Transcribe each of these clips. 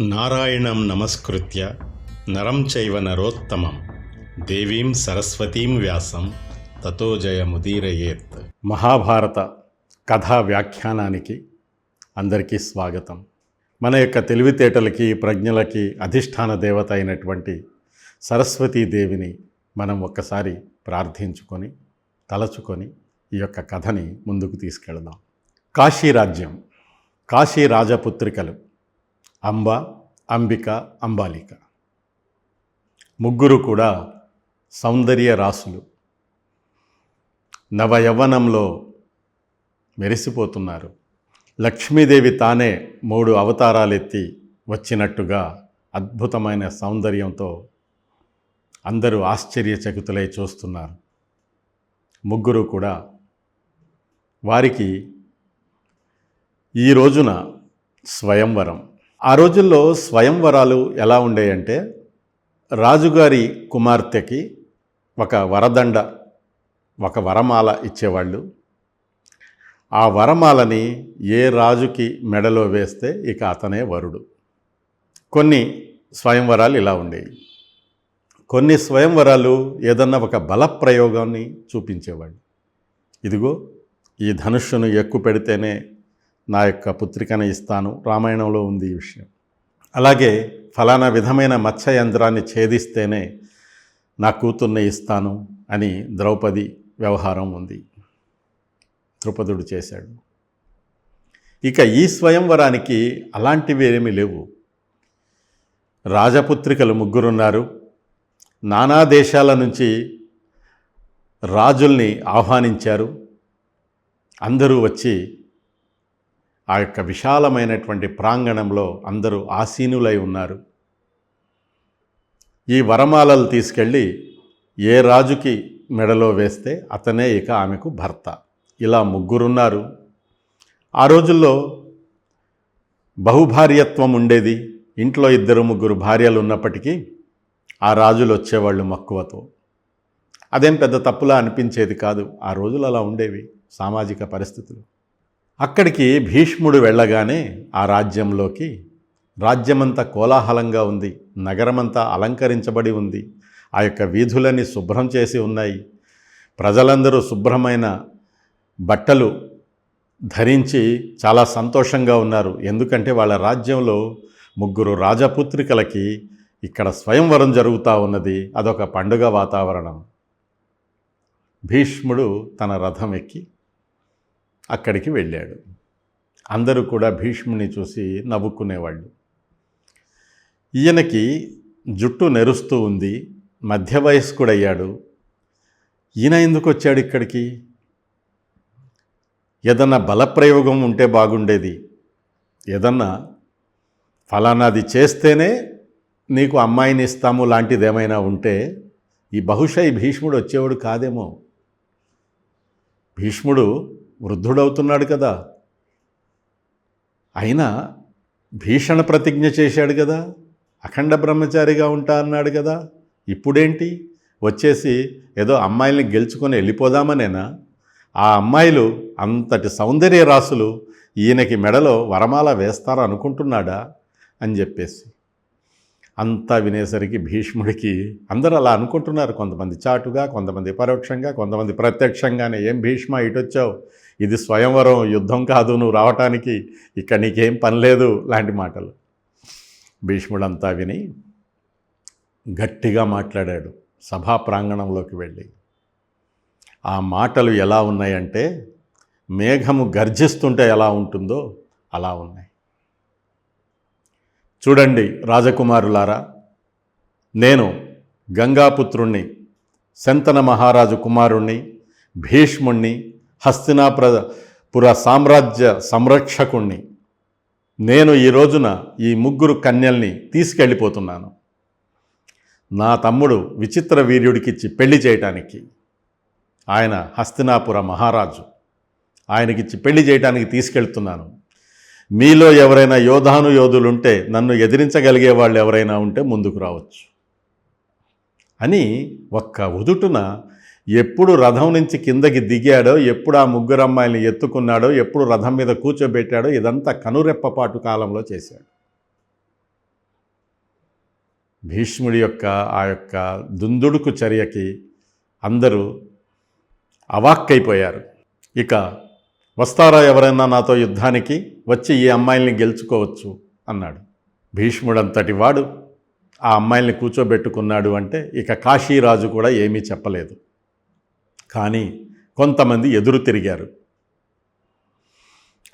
నారాయణం నమస్కృత్య నరం చైవ నరోత్తమం. దేవీం సరస్వతీం వ్యాసం. తతో జయముదీరయేత్. మహాభారత కథా వ్యాఖ్యానానికి అందరికీ స్వాగతం. మన యొక్క తెలివితేటలకి ప్రజ్ఞలకి అధిష్టాన దేవత అయినటువంటి సరస్వతీదేవిని మనం ఒక్కసారి ప్రార్థించుకొని తలచుకొని ఈ యొక్క కథని ముందుకు తీసుకెళదాం. కాశీ రాజ్యం కాశీ రాజపుత్రికలు అంబ అంబిక అంబాలిక. ముగ్గురు కూడా సౌందర్య రాసులు. నవయవ్వనంలో మెరిసిపోతున్నారు. లక్ష్మీదేవి తానే మూడు అవతారాలెత్తి వచ్చినట్టుగా అద్భుతమైన సౌందర్యంతో అందరూ ఆశ్చర్యచకితులై చూస్తున్నారు. ముగ్గురు కూడా వారికి ఈ రోజున స్వయంవరం. ఆ రోజుల్లో స్వయంవరాలు ఎలా ఉండేయంటే రాజుగారి కుమార్తెకి ఒక వరదండ ఒక వరమాల ఇచ్చేవాళ్ళు. ఆ వరమాలని ఏ రాజుకి మెడలో వేస్తే ఇక అతనే వరుడు. కొన్ని స్వయంవరాలు ఇలా ఉండేవి. కొన్ని స్వయంవరాలు ఏదన్నా ఒక బలప్రయోగాన్ని చూపించేవాళ్ళు. ఇదిగో ఈ ధనుష్సును ఎక్కు పెడితేనే నా యొక్క పుత్రికను ఇస్తాను. రామాయణంలో ఉంది ఈ విషయం. అలాగే ఫలానా విధమైన మత్స్య యంత్రాన్ని ఛేదిస్తేనే నా కూతుర్ని ఇస్తాను అని ద్రౌపది వ్యవహారం ఉంది. ద్రుపదుడు చేశాడు. ఇక ఈ స్వయంవరానికి అలాంటివి ఏమీ లేవు. రాజపుత్రికలు ముగ్గురున్నారు. నానా దేశాల నుంచి రాజుల్ని ఆహ్వానించారు. అందరూ వచ్చి ఆ యొక్క విశాలమైనటువంటి ప్రాంగణంలో అందరూ ఆసీనులై ఉన్నారు. ఈ వరమాలలు తీసుకెళ్ళి ఏ రాజుకి మెడలో వేస్తే అతనే ఇక ఆమెకు భర్త. ఇలా ముగ్గురున్నారు. ఆ రోజుల్లో బహుభార్యత్వం ఉండేది. ఇంట్లో ఇద్దరు ముగ్గురు భార్యలు ఉన్నప్పటికీ ఆ రాజులు వచ్చేవాళ్ళు మక్కువతో. అదేం పెద్ద తప్పులా అనిపించేది కాదు. ఆ రోజులు అలా ఉండేవి. సామాజిక పరిస్థితులు. అక్కడికి భీష్ముడు వెళ్ళగానే ఆ రాజ్యంలోకి రాజ్యమంతా కోలాహలంగా ఉంది నగరమంతా అలంకరించబడి ఉంది ఆ యొక్క వీధులన్నీ శుభ్రం చేసి ఉన్నాయి. ప్రజలందరూ శుభ్రమైన బట్టలు ధరించి చాలా సంతోషంగా ఉన్నారు. ఎందుకంటే వాళ్ళ రాజ్యంలో ముగ్గురు రాజపుత్రికలకి ఇక్కడ స్వయంవరం జరుగుతూ ఉన్నది. అదొక పండుగ వాతావరణం. భీష్ముడు తన రథం ఎక్కి అక్కడికి వెళ్ళాడు. అందరూ కూడా భీష్ముని చూసి నవ్వుకునేవాళ్ళు. ఈయనకి జుట్టు నెరుస్తూ ఉంది మధ్య వయస్కుడయ్యాడు ఈయన ఎందుకు వచ్చాడు ఇక్కడికి? ఏదన్నా బలప్రయోగం ఉంటే బాగుండేది. ఏదన్నా ఫలానాది చేస్తేనే నీకు అమ్మాయిని ఇస్తాము లాంటిది ఏమైనా ఉంటే ఈ బహుశా ఈ భీష్ముడు వచ్చేవాడు కాదేమో. భీష్ముడు వృద్ధుడవుతున్నాడు కదా. అయినా భీషణ ప్రతిజ్ఞ చేశాడు కదా. అఖండ బ్రహ్మచారిగా ఉంటా అన్నాడు కదా. ఇప్పుడేంటి? వచ్చేసి ఏదో అమ్మాయిల్ని గెలుచుకొని వెళ్ళిపోదామనేనా? ఆ అమ్మాయిలు అంతటి సౌందర్య రాసులు ఈయనకి మెడలో వరమాల వేస్తారు అనుకుంటున్నాడా అని చెప్పేసి. అంతా వినేసరికి భీష్ముడికి అందరూ అలా అనుకుంటున్నారు. కొంతమంది చాటుగా కొంతమంది పరోక్షంగా కొంతమంది ప్రత్యక్షంగానే. ఏం భీష్మ ఇటొచ్చావు? ఇది స్వయంవరం యుద్ధం కాదు నువ్వు రావటానికి ఇక్కడ నీకేం పని లేదు లాంటి మాటలు. భీష్ముడంతా విని గట్టిగా మాట్లాడాడు సభా ప్రాంగణంలోకి వెళ్ళి. ఆ మాటలు ఎలా ఉన్నాయంటే మేఘము గర్జిస్తుంటే ఎలా ఉంటుందో అలా ఉన్నాయి. చూడండి రాజకుమారులారా నేను గంగాపుత్రుణ్ణి శంతన మహారాజు కుమారుణ్ణి భీష్ముణ్ణి హస్తినాపుర పుర సామ్రాజ్య సంరక్షకుణ్ణి. నేను ఈ రోజున ఈ ముగ్గురు కన్యల్ని తీసుకెళ్ళిపోతున్నాను. నా తమ్ముడు విచిత్ర వీర్యుడికిచ్చి పెళ్ళి చేయటానికి. ఆయన హస్తినాపుర మహారాజు. ఆయనకిచ్చి పెళ్ళి చేయటానికి తీసుకెళ్తున్నాను. మీలో ఎవరైనా యోధాను యోధులుంటే నన్ను ఎదిరించగలిగే వాళ్ళు ఎవరైనా ఉంటే ముందుకు రావచ్చు. అని ఒక్క ఉదుటున ఎప్పుడు రథం నుంచి కిందకి దిగాడో ఎప్పుడు ఆ ముగ్గురు అమ్మాయిల్ని ఎత్తుకున్నాడో ఎప్పుడు రథం మీద కూర్చోబెట్టాడో ఇదంతా కనురెప్పపాటు కాలంలో చేశాడు. భీష్ముడి యొక్క ఆ యొక్క దుందుడుకు చర్యకి అందరూ అవాక్కైపోయారు. ఇక వస్తారా ఎవరైనా నాతో యుద్ధానికి? వచ్చి ఈ అమ్మాయిల్ని గెలుచుకోవచ్చు అన్నాడు. భీష్ముడంతటి వాడు ఆ అమ్మాయిల్ని కూర్చోబెట్టుకున్నాడు అంటే ఇక కాశీరాజు కూడా ఏమీ చెప్పలేదు. కానీ కొంతమంది ఎదురు తిరిగారు.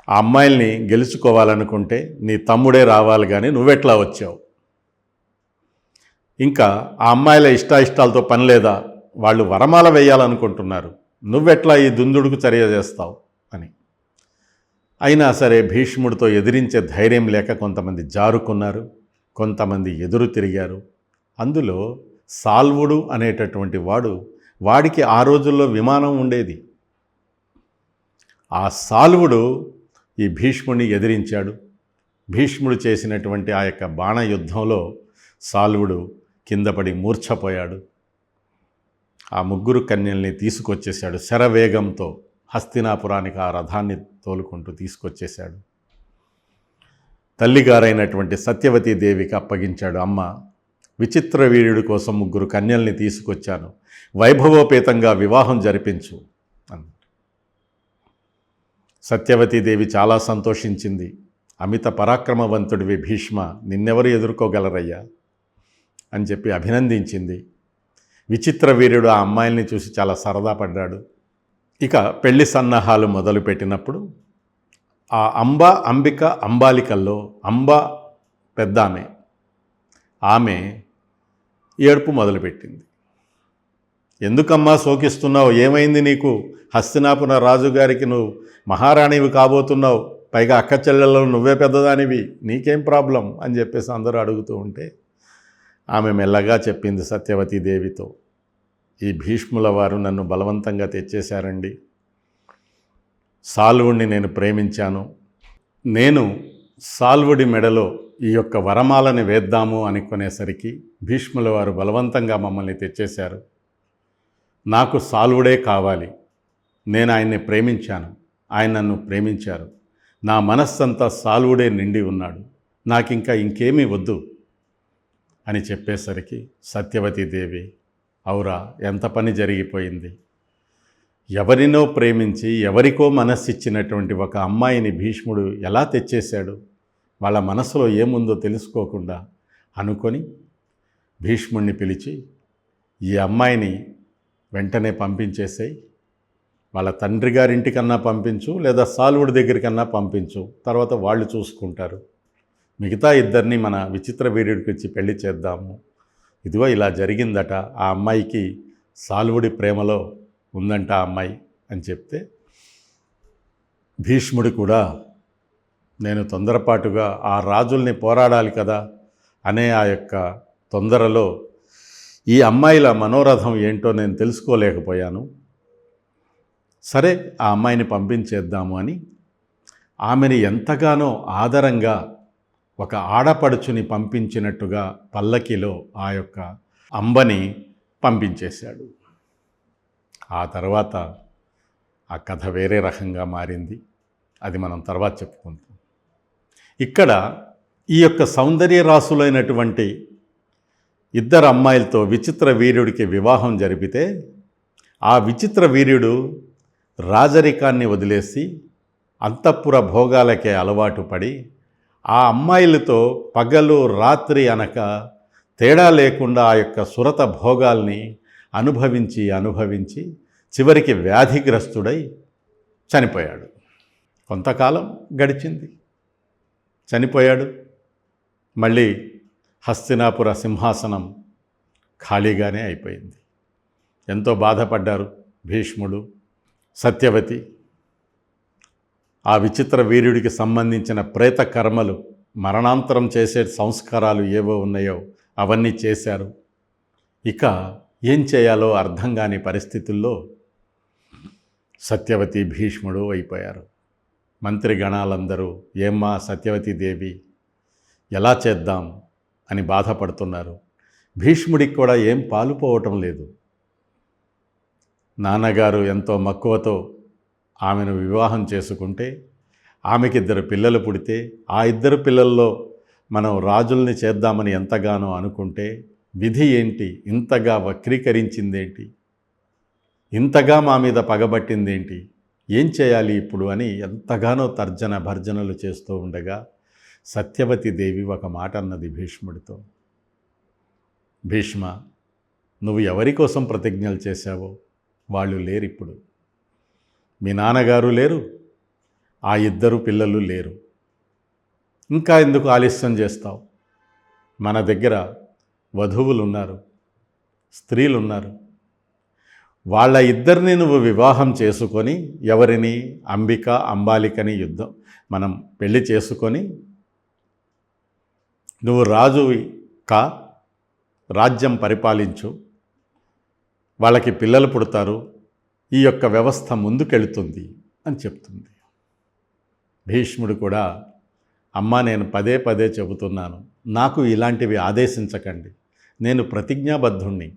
ఆ అమ్మాయిల్ని గెలుచుకోవాలనుకుంటే నీ తమ్ముడే రావాలి కానీ నువ్వెట్లా వచ్చావు? ఇంకా ఆ అమ్మాయిల ఇష్టాయిష్టాలతో పని లేదా? వాళ్ళు వరమాల వేయాలనుకుంటున్నారు. నువ్వెట్లా ఈ దుందుడుకు చర్య చేస్తావు అని. అయినా సరే భీష్ముడితో ఎదిరించే ధైర్యం లేక కొంతమంది జారుకున్నారు. కొంతమంది ఎదురు తిరిగారు. అందులో సాల్వుడు అనేటటువంటి వాడు వాడికి ఆ రోజుల్లో విమానం ఉండేది. ఆ సాల్వుడు ఈ భీష్ముడిని ఎదిరించాడు. భీష్ముడు చేసినటువంటి ఆ యొక్క బాణ యుద్ధంలో సాల్వుడు కిందపడి మూర్ఛపోయాడు. ఆ ముగ్గురు కన్యల్ని తీసుకొచ్చేశాడు. శరవేగంతో హస్తినాపురానికి ఆ రథాన్ని తోలుకుంటూ తీసుకొచ్చేశాడు. తల్లిగారైనటువంటి సత్యవతీ దేవికి అప్పగించాడు. అమ్మ విచిత్ర వీరుడి కోసం ముగ్గురు కన్యల్ని తీసుకొచ్చాను. వైభవోపేతంగా వివాహం జరిపించు అని సత్యవతీదేవి చాలా సంతోషించింది. అమిత పరాక్రమవంతుడివి భీష్మ నిన్నెవరు ఎదుర్కోగలరయ్యా? అని చెప్పి అభినందించింది. విచిత్ర వీరుడు ఆ అమ్మాయిల్ని చూసి చాలా సరదా పడ్డాడు. ఇక పెళ్ళి సన్నాహాలు మొదలుపెట్టినప్పుడు ఆ అంబ అంబిక అంబాలికల్లో అంబ పెద్ద ఆమె ఆమె ఏడుపు మొదలుపెట్టింది. ఎందుకమ్మా శోకిస్తున్నావు? ఏమైంది నీకు? హస్తినాపున రాజుగారికి నువ్వు మహారాణివి కాబోతున్నావు. పైగా అక్క చెల్లెల్లో నువ్వే పెద్దదానివి. నీకేం ప్రాబ్లం? అని చెప్పేసి అందరూ అడుగుతూ ఉంటే ఆమె మెల్లగా చెప్పింది సత్యవతి దేవితో. ఈ భీష్ముల వారు నన్ను బలవంతంగా తెచ్చేశారండి. సాల్వుడిని నేను ప్రేమించాను. నేను సాల్వుడి మెడలో ఈ యొక్క వరమాలని వేద్దాము అనుకునేసరికి భీష్ముల వారు బలవంతంగా మమ్మల్ని తెచ్చేశారు. నాకు సాల్వుడే కావాలి. నేను ఆయన్ని ప్రేమించాను. ఆయన నన్ను ప్రేమించారు. నా మనస్సంతా సాల్వుడే నిండి ఉన్నాడు. నాకు ఇంకా ఇంకేమీ వద్దు అని చెప్పేసరికి సత్యవతీదేవి అవురా ఎంత పని జరిగిపోయింది? ఎవరినో ప్రేమించి ఎవరికో మనస్సిచ్చినటువంటి ఒక అమ్మాయిని భీష్ముడు ఎలా తెచ్చేశాడు? వాళ్ళ మనసులో ఏముందో తెలుసుకోకుండా అనుకొని భీష్ముణ్ణి పిలిచి ఈ అమ్మాయిని వెంటనే పంపించేసేయి. వాళ్ళ తండ్రి గారింటికన్నా పంపించు లేదా సాల్వుడి దగ్గరికన్నా పంపించు. తర్వాత వాళ్ళు చూసుకుంటారు. మిగతా ఇద్దరిని మన విచిత్ర వీరుడికి ఇచ్చి పెళ్ళి చేద్దాము. ఇదిగో ఇలా జరిగిందట. ఆ అమ్మాయికి సాల్వుడి ప్రేమలో ఉందంట ఆ అమ్మాయి అని చెప్తే భీష్ముడు కూడా నేను తొందరపాటుగా ఆ రాజుల్ని పోరాడాలి కదా అనే ఆ యొక్క తొందరలో ఈ అమ్మాయిల మనోరథం ఏంటో నేను తెలుసుకోలేకపోయాను. సరే ఆ అమ్మాయిని పంపించేద్దాము అని ఆమెని ఎంతగానో ఆదరంగా ఒక ఆడపడుచుని పంపించినట్టుగా పల్లకిలో ఆ యొక్క అంబని పంపించేశాడు. ఆ తర్వాత ఆ కథ వేరే రకంగా మారింది. అది మనం తర్వాత చెప్పుకుంటాం. ఇక్కడ ఈ యొక్క సౌందర్య రాసులైనటువంటి ఇద్దరు అమ్మాయిలతో విచిత్ర వీర్యుడికి వివాహం జరిపితే ఆ విచిత్ర వీర్యుడు రాజరికాన్ని వదిలేసి అంతఃపుర భోగాలకే అలవాటు పడి ఆ అమ్మాయిలతో పగలు రాత్రి అనక తేడా లేకుండా ఆ యొక్క సురత భోగాల్ని అనుభవించి అనుభవించి చివరికి వ్యాధిగ్రస్తుడై చనిపోయాడు. కొంతకాలం గడిచింది. చనిపోయాడు. మళ్ళీ హస్తినాపుర సింహాసనం ఖాళీగానే అయిపోయింది. ఎంతో బాధపడ్డారు భీష్ముడు సత్యవతి. ఆ విచిత్ర వీరుడికి సంబంధించిన ప్రేత కర్మలు మరణాంతరం చేసే సంస్కారాలు ఏవో ఉన్నాయో అవన్నీ చేశారు. ఇక ఏం చేయాలో అర్థం కాని పరిస్థితుల్లో సత్యవతి భీష్ముడు అయిపోయారు. మంత్రి గణాలందరూ ఏమ్మా సత్యవతి దేవి ఎలా చేద్దాం? అని బాధపడుతున్నారు. భీష్ముడికి కూడా ఏం పాలుపోవటం లేదు. నాన్నగారు ఎంతో మక్కువతో ఆమెను వివాహం చేసుకుంటే ఆమెకి ఇద్దరు పిల్లలు పుడితే ఆ ఇద్దరు పిల్లల్లో మనం రాజుల్ని చేద్దామని ఎంతగానో అనుకుంటే విధి ఏంటి? ఇంతగా వక్రీకరించిందేంటి? ఇంతగా మా మీద పగబట్టిందేంటి? ఏం చేయాలి ఇప్పుడు అని ఎంతగానో తర్జన భర్జనలు చేస్తూ ఉండగా సత్యవతి దేవి ఒక మాట అన్నది భీష్ముడితో. భీష్మ నువ్వు ఎవరి కోసం ప్రతిజ్ఞలు చేశావో వాళ్ళు లేరు ఇప్పుడు. మీ నాన్నగారు లేరు ఆ ఇద్దరు పిల్లలు లేరు. ఇంకా ఎందుకు ఆలస్యం చేస్తావు? మన దగ్గర వధువులు ఉన్నారు స్త్రీలు ఉన్నారు వాళ్ళ ఇద్దరిని నువ్వు వివాహం చేసుకొని ఎవరిని? అంబిక అంబాలికని యుద్ధం మనం పెళ్ళి చేసుకొని నువ్వు రాజువి కా? రాజ్యం పరిపాలించు. వాళ్ళకి పిల్లలు పుడతారు. ఈ యొక్క వ్యవస్థ ముందుకెళుతుంది అని చెప్తుంది. భీష్ముడు కూడా అమ్మ నేను పదే పదే చెబుతున్నాను. నాకు ఇలాంటివి ఆదేశించకండి. నేను ప్రతిజ్ఞాబద్ధుణ్ణి.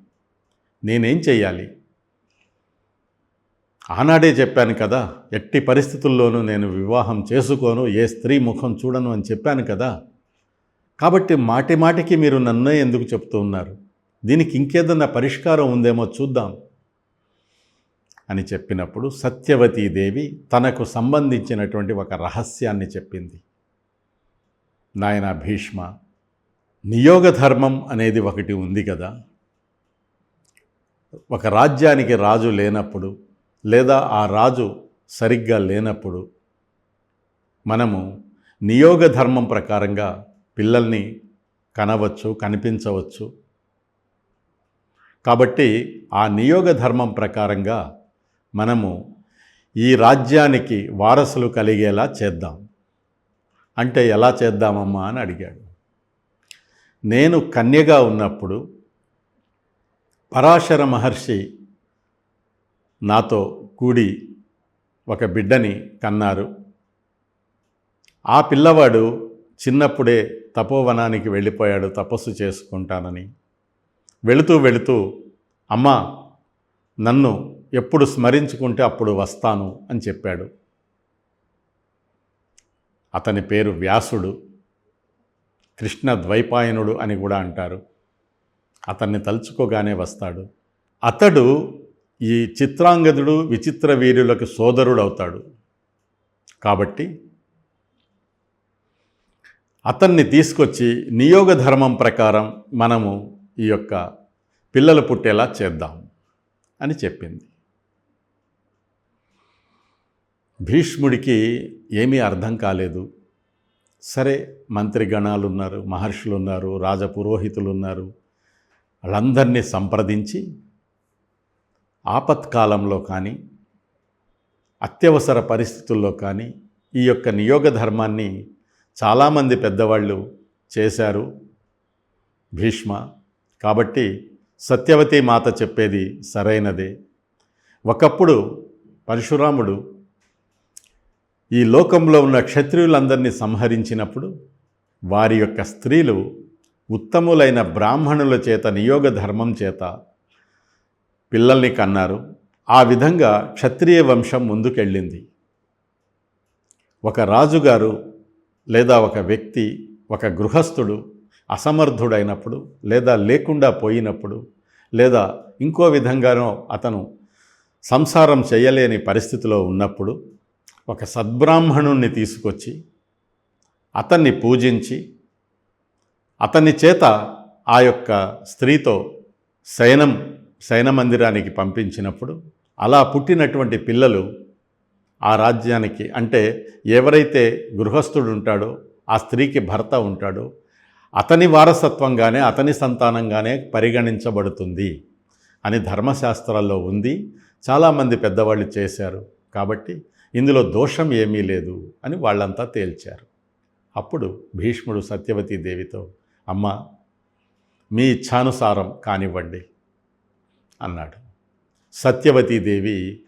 నేనేం చెయ్యాలి? ఆనాడే చెప్పాను కదా ఎట్టి పరిస్థితుల్లోనూ నేను వివాహం చేసుకోను. ఏ స్త్రీ ముఖం చూడను అని చెప్పాను కదా కాబట్టి మాటి మాటికి మీరు నన్నే ఎందుకు చెప్తూ ఉన్నారు? దీనికి ఇంకేదన్నా పరిష్కారం ఉందేమో చూద్దాం. అని చెప్పినప్పుడు సత్యవతీదేవి తనకు సంబంధించినటువంటి ఒక రహస్యాన్ని చెప్పింది. నాయన భీష్మ నియోగ ధర్మం అనేది ఒకటి ఉంది కదా. ఒక రాజ్యానికి రాజు లేనప్పుడు లేదా ఆ రాజు సరిగ్గా లేనప్పుడు మనము నియోగ ధర్మం ప్రకారంగా పిల్లల్ని కనవచ్చు కనిపించవచ్చు. కాబట్టి ఆ నియోగ ధర్మం ప్రకారంగా మనము ఈ రాజ్యానికి వారసులు కలిగేలా చేద్దాం. అంటే ఎలా చేద్దామమ్మా అని అడిగాడు. నేను కన్యగా ఉన్నప్పుడు పరాశర మహర్షి నాతో కూడి ఒక బిడ్డని కన్నారు. ఆ పిల్లవాడు చిన్నప్పుడే తపోవనానికి వెళ్ళిపోయాడు తపస్సు చేసుకుంటానని. వెళుతూ వెళుతూ అమ్మ నన్ను ఎప్పుడు స్మరించుకుంటే అప్పుడు వస్తాను అని చెప్పాడు. అతని పేరు వ్యాసుడు కృష్ణ ద్వైపాయనుడు అని కూడా అంటారు. అతన్ని తలుచుకోగానే వస్తాడు. అతడు ఈ చిత్రాంగదుడు విచిత్ర వీరులకు సోదరుడు అవుతాడు కాబట్టి అతన్ని తీసుకొచ్చి నియోగ ధర్మం ప్రకారం మనము ఈ యొక్క పిల్లలు పుట్టేలా చేద్దాం అని చెప్పింది. భీష్ముడికి ఏమీ అర్థం కాలేదు. సరే మంత్రిగణాలు ఉన్నారు మహర్షులు ఉన్నారు రాజపురోహితులు ఉన్నారు వాళ్ళందరినీ సంప్రదించి ఆపత్కాలంలో కానీ అత్యవసర పరిస్థితుల్లో కానీ ఈ యొక్క నియోగ ధర్మాన్ని చాలామంది పెద్దవాళ్ళు చేశారు భీష్మ. కాబట్టి సత్యవతి మాత చెప్పేది సరైనదే. ఒకప్పుడు పరశురాముడు ఈ లోకంలో ఉన్న క్షత్రియులందరినీ సంహరించినప్పుడు వారి యొక్క స్త్రీలు ఉత్తములైన బ్రాహ్మణుల చేత నియోగ ధర్మం చేత పిల్లల్ని కన్నారు. ఆ విధంగా క్షత్రియ వంశం ముందుకెళ్ళింది. ఒక రాజుగారు లేదా ఒక వ్యక్తి ఒక గృహస్థుడు అసమర్థుడైనప్పుడు లేదా లేకుండా పోయినప్పుడు లేదా ఇంకో విధంగానో అతను సంసారం చేయలేని పరిస్థితిలో ఉన్నప్పుడు ఒక సద్బ్రాహ్మణుణ్ణి తీసుకొచ్చి అతన్ని పూజించి అతని చేత ఆ యొక్క స్త్రీతో శయనం శయన మందిరానికి పంపించినప్పుడు అలా పుట్టినటువంటి పిల్లలు ఆ రాజ్యానికి. అంటే ఎవరైతే గృహస్థుడు ఉంటాడో ఆ స్త్రీకి భర్త ఉంటాడో అతని వారసత్వంగానే అతని సంతానంగానే పరిగణించబడుతుంది అని ధర్మశాస్త్రాల్లో ఉంది. చాలామంది పెద్దవాళ్ళు చేశారు. కాబట్టి ఇందులో దోషం ఏమీ లేదు అని వాళ్ళంతా తేల్చారు. అప్పుడు భీష్ముడు సత్యవతీ దేవితో అమ్మ మీ ఇచ్ఛానుసారం కానివ్వండి అన్నాడు. సత్యవతీదేవి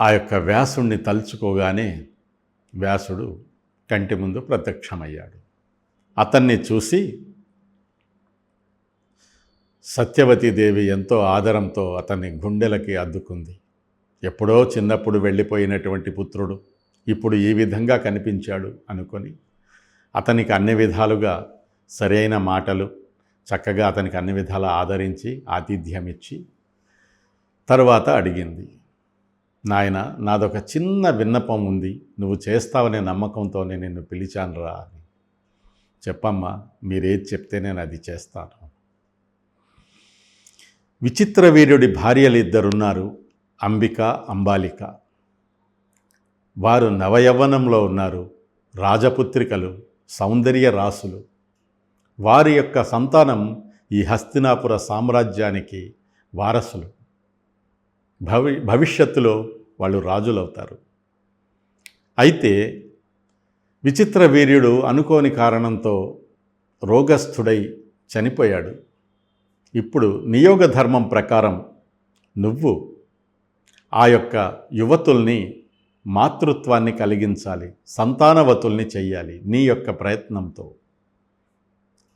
ఆ యొక్క వ్యాసుణ్ణి తలుచుకోగానే వ్యాసుడు కంటి ముందు ప్రత్యక్షమయ్యాడు. అతన్ని చూసి సత్యవతీదేవి ఎంతో ఆదరంతో అతన్ని గుండెలకి అద్దుకుంది. ఎప్పుడో చిన్నప్పుడు వెళ్ళిపోయినటువంటి పుత్రుడు ఇప్పుడు ఈ విధంగా కనిపించాడు అనుకొని అతనికి అన్ని విధాలుగా సరైన మాటలు చక్కగా అతనికి అన్ని విధాలా ఆదరించి ఆతిథ్యం ఇచ్చి తరువాత అడిగింది. నాయన నాదొక చిన్న విన్నపం ఉంది. నువ్వు చేస్తావనే నమ్మకంతోనే నిన్ను పిలిచానురా అని. చెప్పమ్మా మీరేది చెప్తే నేను అది చేస్తాను. విచిత్ర వీరుడి భార్యలు ఇద్దరున్నారు. అంబిక అంబాలిక. వారు నవయవ్వనంలో ఉన్నారు. రాజపుత్రికలు సౌందర్య రాసులు. వారి యొక్క సంతానం ఈ హస్తినాపుర సామ్రాజ్యానికి వారసులు. భవి భవిష్యత్తులో వాళ్ళు రాజులవుతారు. అయితే విచిత్ర వీర్యుడు అనుకోని కారణంతో రోగస్థుడై చనిపోయాడు. ఇప్పుడు నియోగ ధర్మం ప్రకారం నువ్వు ఆ యొక్క యువతుల్ని మాతృత్వాన్ని కలిగించాలి సంతానవతుల్ని చెయ్యాలి నీ యొక్క ప్రయత్నంతో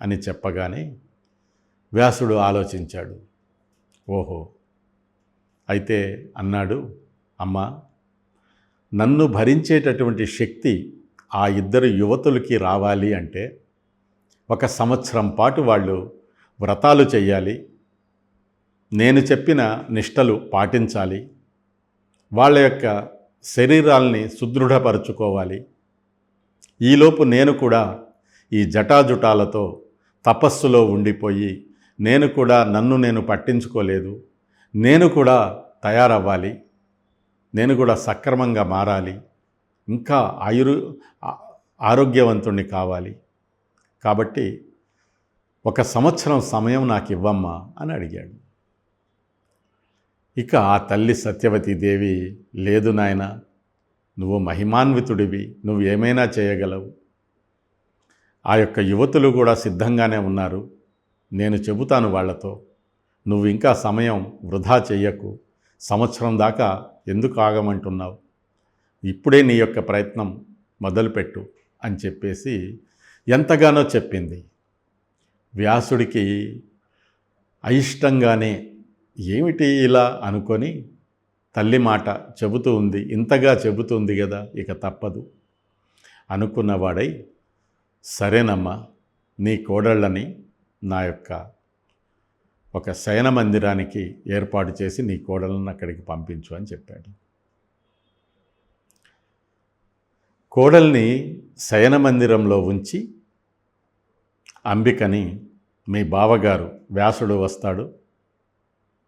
అని చెప్పగానే వ్యాసుడు ఆలోచించాడు. ఓహో అయితే అన్నాడు అమ్మ నన్ను భరించేటటువంటి శక్తి ఆ ఇద్దరు యువతులకి రావాలి అంటే ఒక సంవత్సరం పాటు వాళ్ళు వ్రతాలు చేయాలి నేను చెప్పిన నిష్టలు పాటించాలి వాళ్ళ యొక్క శరీరాల్ని సుదృఢపరుచుకోవాలి. ఈలోపు నేను కూడా ఈ జటాజుటాలతో తపస్సులో ఉండిపోయి నేను కూడా నన్ను నేను పట్టించుకోలేదు. నేను కూడా తయారవ్వాలి. నేను కూడా సక్రమంగా మారాలి. ఇంకా ఆయురు ఆరోగ్యవంతుణ్ణి కావాలి. కాబట్టి ఒక సంవత్సరం సమయం నాకు ఇవ్వమ్మా అని అడిగాడు. ఇక ఆ తల్లి సత్యవతి దేవి లేదు నాయన నువ్వు మహిమాన్వితుడివి నువ్వు ఏమైనా చేయగలవు. ఆ యొక్క యువతులు కూడా సిద్ధంగానే ఉన్నారు. నేను చెబుతాను వాళ్ళతో నువ్వు ఇంకా సమయం వృధా చెయ్యకు. సంవత్సరం దాకా ఎందుకు ఆగమంటున్నావు? ఇప్పుడే నీ యొక్క ప్రయత్నం మొదలుపెట్టు అని చెప్పేసి ఎంతగానో చెప్పింది. వ్యాసుడికి అయిష్టంగానే ఏమిటి ఇలా అనుకొని తల్లి మాట చెబుతూ ఉంది ఇంతగా చెబుతుంది కదా ఇక తప్పదు. అనుకున్నవాడై సరేనమ్మా నీ కోడళ్ళని నా యొక్క ఒక శయన మందిరానికి ఏర్పాటు చేసి నీ కోడలను అక్కడికి పంపించు అని చెప్పాడు. కోడల్ని శయన మందిరంలో ఉంచి అంబికని మీ బావగారు వ్యాసుడు వస్తాడు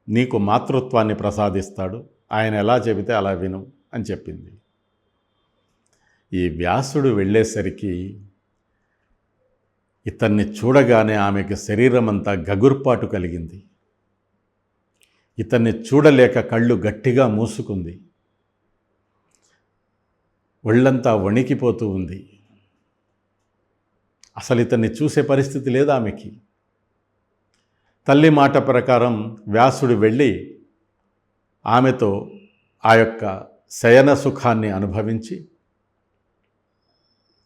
నీకు మాతృత్వాన్ని ప్రసాదిస్తాడు ఆయన ఎలా చెబితే అలా విను అని చెప్పింది. ఈ వ్యాసుడు వెళ్ళేసరికి ఇతన్ని చూడగానే ఆమెకి శరీరమంతా గగుర్పాటు కలిగింది. ఇతన్ని చూడలేక కళ్ళు గట్టిగా మూసుకుంది. ఒళ్ళంతా వణికిపోతూ ఉంది. అసలు ఇతన్ని చూసే పరిస్థితి లేదు ఆమెకి. తల్లి మాట ప్రకారం వ్యాసుడు వెళ్ళి ఆమెతో ఆ యొక్క శయన సుఖాన్ని అనుభవించి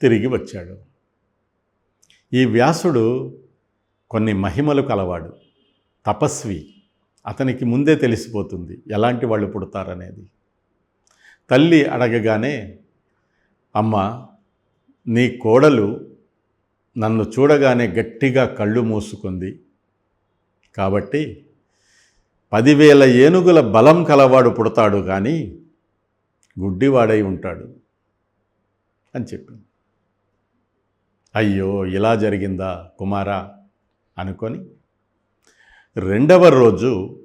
తిరిగి వచ్చాడు. ఈ వ్యాసుడు కొన్ని మహిమలు కలవాడు. తపస్వి. అతనికి ముందే తెలిసిపోతుంది ఎలాంటి వాళ్ళు పుడతారనేది. తల్లి అడగగానే అమ్మ నీ కోడలు నన్ను చూడగానే గట్టిగా కళ్ళు మూసుకుంది. కాబట్టి పదివేల ఏనుగుల బలం కలవాడు పుడతాడు కానీ గుడ్డివాడై ఉంటాడు. అని చెప్పింది. అయ్యో ఇలా జరిగిందా కుమారా? అనుకొని రెండవ రోజు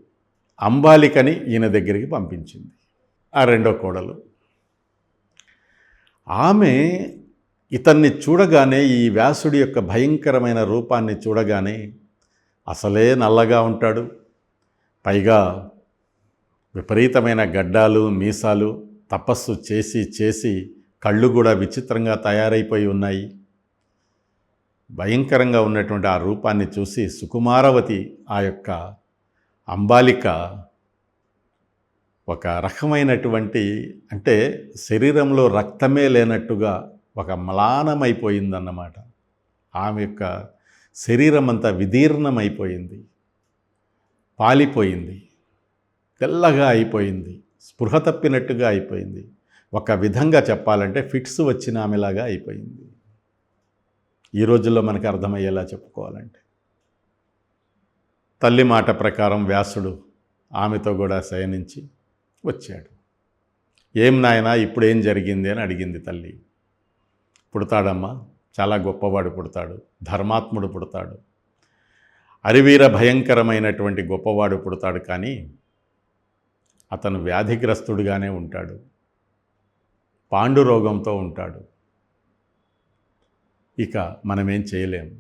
అంబాలికని ఈయన దగ్గరికి పంపించింది ఆ రెండో కోడలు. ఆమె ఇతన్ని చూడగానే ఈ వ్యాసుడి యొక్క భయంకరమైన రూపాన్ని చూడగానే అసలే నల్లగా ఉంటాడు. పైగా విపరీతమైన గడ్డాలు మీసాలు తపస్సు చేసి చేసి కళ్ళు కూడా విచిత్రంగా తయారైపోయి ఉన్నాయి. భయంకరంగా ఉన్నటువంటి ఆ రూపాన్ని చూసి సుకుమారవతి ఆ యొక్క అంబాలిక ఒక రకమైనటువంటి అంటే శరీరంలో రక్తమే లేనట్టుగా ఒక మ్లానమైపోయిందన్నమాట. ఆమె యొక్క శరీరం అంతా విదీర్ణమైపోయింది. పాలిపోయింది. తెల్లగా అయిపోయింది. స్పృహ తప్పినట్టుగా అయిపోయింది. ఒక విధంగా చెప్పాలంటే ఫిట్స్ వచ్చిన ఆమెలాగా అయిపోయింది. ఈ రోజుల్లో మనకు అర్థమయ్యేలా చెప్పుకోవాలంటే. తల్లి మాట ప్రకారం వ్యాసుడు ఆమెతో కూడా శయనించి వచ్చాడు. ఏం నాయనా ఇప్పుడు ఏం జరిగింది అని అడిగింది తల్లి. పుడతాడమ్మా చాలా గొప్పవాడు పుడతాడు ధర్మాత్ముడు పుడతాడు. అరివీర భయంకరమైనటువంటి గొప్పవాడు పుడతాడు కానీ అతను వ్యాధిగ్రస్తుడుగానే ఉంటాడు. పాండురోగంతో ఉంటాడు. ఇక మనమేం చేయలేం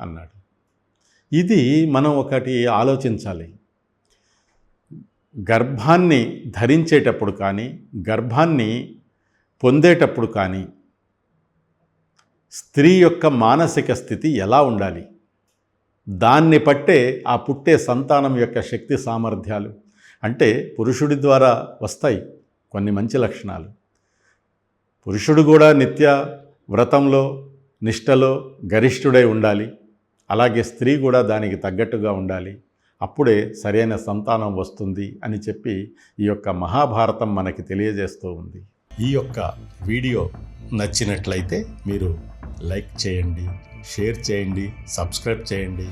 అన్నాడు. ఇది మనం ఒకటి ఆలోచించాలి. గర్భాన్ని ధరించేటప్పుడు కానీ గర్భాన్ని పొందేటప్పుడు కానీ స్త్రీ యొక్క మానసిక స్థితి ఎలా ఉండాలి? దాన్ని పట్టే ఆ పుట్టే సంతానం యొక్క శక్తి సామర్థ్యాలు. అంటే పురుషుడి ద్వారా వస్తాయి కొన్ని మంచి లక్షణాలు. పురుషుడు కూడా నిత్య వ్రతంలో నిష్టలో గరిష్ఠుడై ఉండాలి. అలాగే స్త్రీ కూడా దానికి తగ్గట్టుగా ఉండాలి. అప్పుడే సరైన సంతానం వస్తుంది అని చెప్పి ఈ యొక్క మహాభారతం మనకి తెలియజేస్తూ ఉంది. ఈ యొక్క వీడియో నచ్చినట్లయితే మీరు లైక్ చేయండి షేర్ చేయండి సబ్స్క్రైబ్ చేయండి.